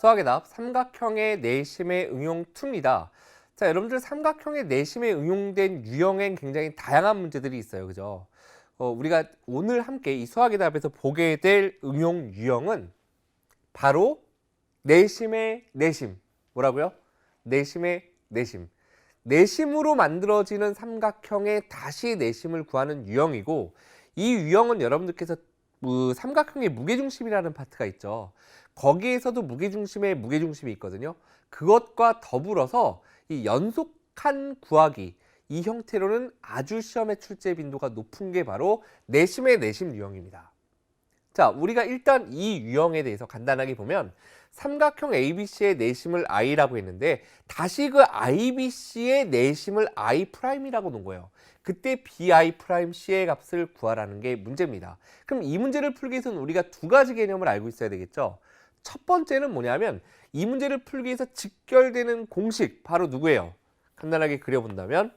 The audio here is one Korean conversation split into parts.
수학의 답 삼각형의 내심의 응용 2입니다. 자, 여러분들 삼각형의 내심에 응용된 유형엔 굉장히 다양한 문제들이 있어요. 그죠? 어, 우리가 오늘 함께 이 수학의 답에서 보게 될 응용 유형은 바로 내심의 내심. 뭐라고요? 내심의 내심. 내심으로 만들어지는 삼각형의 다시 내심을 구하는 유형이고 이 유형은 여러분들께서 그 삼각형의 무게중심이라는 파트가 있죠. 거기에서도 무게중심에 무게중심이 있거든요. 그것과 더불어서 이 연속한 구하기 이 형태로는 아주 시험의 출제 빈도가 높은 게 바로 내심의 내심 유형입니다. 자, 우리가 일단 이 유형에 대해서 간단하게 보면 삼각형 ABC의 내심을 i라고 했는데 다시 그 IBC의 내심을 i'이라고 놓은 거예요. 그때 bi'C의 값을 구하라는 게 문제입니다. 그럼 이 문제를 풀기 위해서는 우리가 두 가지 개념을 알고 있어야 되겠죠. 첫 번째는 뭐냐면 이 문제를 풀기 위해서 직결되는 공식 바로 누구예요? 간단하게 그려본다면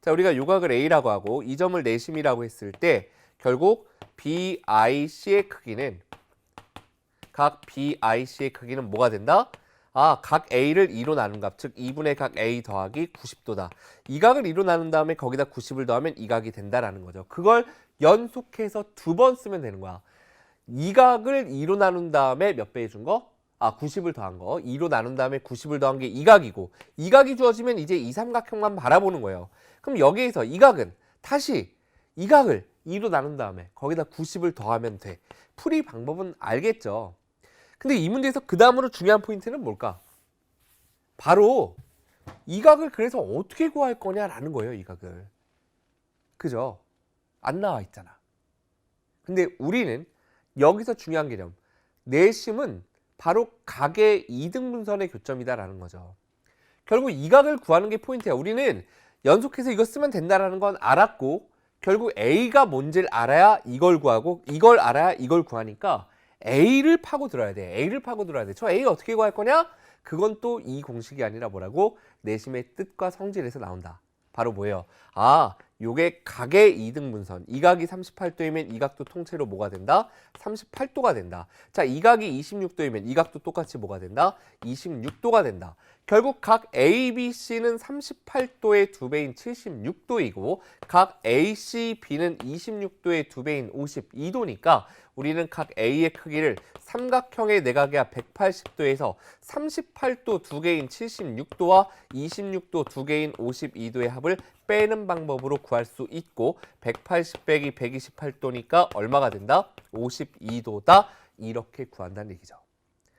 자 우리가 요각을 A라고 하고 이 점을 내심이라고 했을 때 결국 BIC의 크기는 각 BIC의 크기는 뭐가 된다? 아, 각 A를 2로 나눈 값, 즉 2분의 각 A 더하기 90도다. 이 각을 2로 나눈 다음에 거기다 90을 더하면 이 각이 된다라는 거죠. 그걸 연속해서 두 번 쓰면 되는 거야. 이 각을 2로 나눈 다음에 몇 배 해준 거? 아, 90을 더한 거. 2로 나눈 다음에 90을 더한 게 이 각이고 이 각이 주어지면 이제 이 삼각형만 바라보는 거예요. 그럼 여기에서 이 각은 다시 이 각을 2로 나눈 다음에 거기다 90을 더하면 돼. 풀이 방법은 알겠죠. 근데 이 문제에서 그 다음으로 중요한 포인트는 뭘까? 바로 이 각을 그래서 어떻게 구할 거냐라는 거예요, 이 각을. 그죠? 안 나와 있잖아. 근데 우리는 여기서 중요한 개념. 내심은 바로 각의 이등분선의 교점이다라는 거죠. 결국 이 각을 구하는 게 포인트야. 우리는 연속해서 이거 쓰면 된다라는 건 알았고 결국 A가 뭔지를 알아야 이걸 구하고 이걸 알아야 이걸 구하니까 A를 파고 들어야 돼. A를 파고 들어야 돼. 저 A 어떻게 구할 거냐? 그건 또 이 공식이 아니라 뭐라고? 내심의 뜻과 성질에서 나온다. 바로 뭐예요? 아, 요게 각의 이등분선. 이 각이 38도이면 이 각도 통째로 뭐가 된다? 38도가 된다. 자, 이 각이 26도이면 이 각도 똑같이 뭐가 된다? 26도가 된다. 결국 각 ABC는 38도의 두 배인 76도이고 각 ACB는 26도의 두 배인 52도니까 우리는 각 A의 크기를 삼각형의 내각의 180도에서 38도 두 개인 76도와 26도 두 개인 52도의 합을 빼는 방법으로 구할 수 있고 180 빼기 128도니까 얼마가 된다? 52도다. 이렇게 구한다는 얘기죠.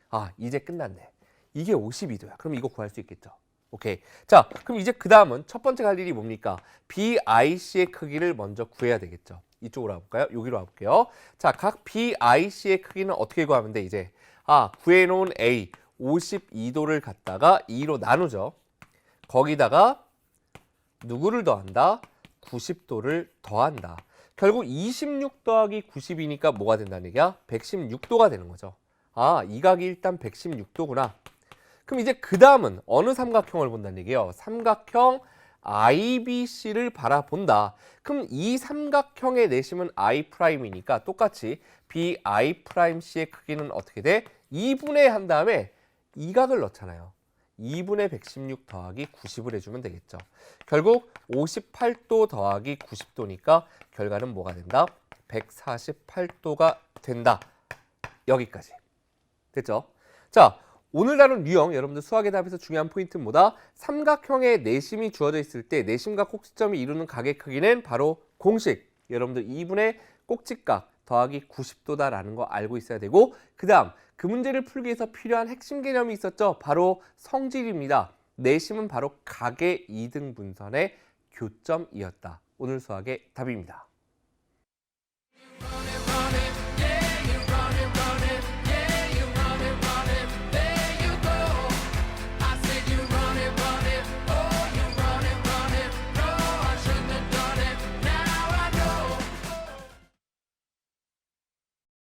아, 이제 끝났네. 이게 52도야. 그럼 이거 구할 수 있겠죠. 오케이. 자, 그럼 이제 그 다음은 첫 번째 갈 일이 뭡니까? BIC의 크기를 먼저 구해야 되겠죠. 이쪽으로 와볼까요? 여기로 와볼게요. 자, 각 BIC의 크기는 어떻게 구하면 돼, 이제? 아, 구해놓은 A 52도를 갖다가 2로 나누죠. 거기다가 누구를 더한다? 90도를 더한다. 결국 26 더하기 90이니까 뭐가 된다는 얘기야? 116도가 되는 거죠. 아, 이 각이 일단 116도구나. 그럼 이제 그 다음은 어느 삼각형을 본다는 얘기예요? 삼각형 IBC를 바라본다. 그럼 이 삼각형의 내심은 I'이니까 똑같이 BI'C의 크기는 어떻게 돼? 2분의 한 다음에 이 각을 넣잖아요. 2분의 116 더하기 90을 해주면 되겠죠. 결국 58도 더하기 90도니까 결과는 뭐가 된다? 148도가 된다. 여기까지. 됐죠? 자, 오늘 다룬 유형, 여러분들 수학의 답에서 중요한 포인트는 뭐다? 삼각형의 내심이 주어져 있을 때 내심과 꼭지점이 이루는 각의 크기는 바로 공식. 여러분들 2분의 꼭지각 더하기 90도다라는 거 알고 있어야 되고 그 다음 그 문제를 풀기 위해서 필요한 핵심 개념이 있었죠. 바로 성질입니다. 내심은 바로 각의 이등분선의 교점이었다. 오늘 수학의 답입니다.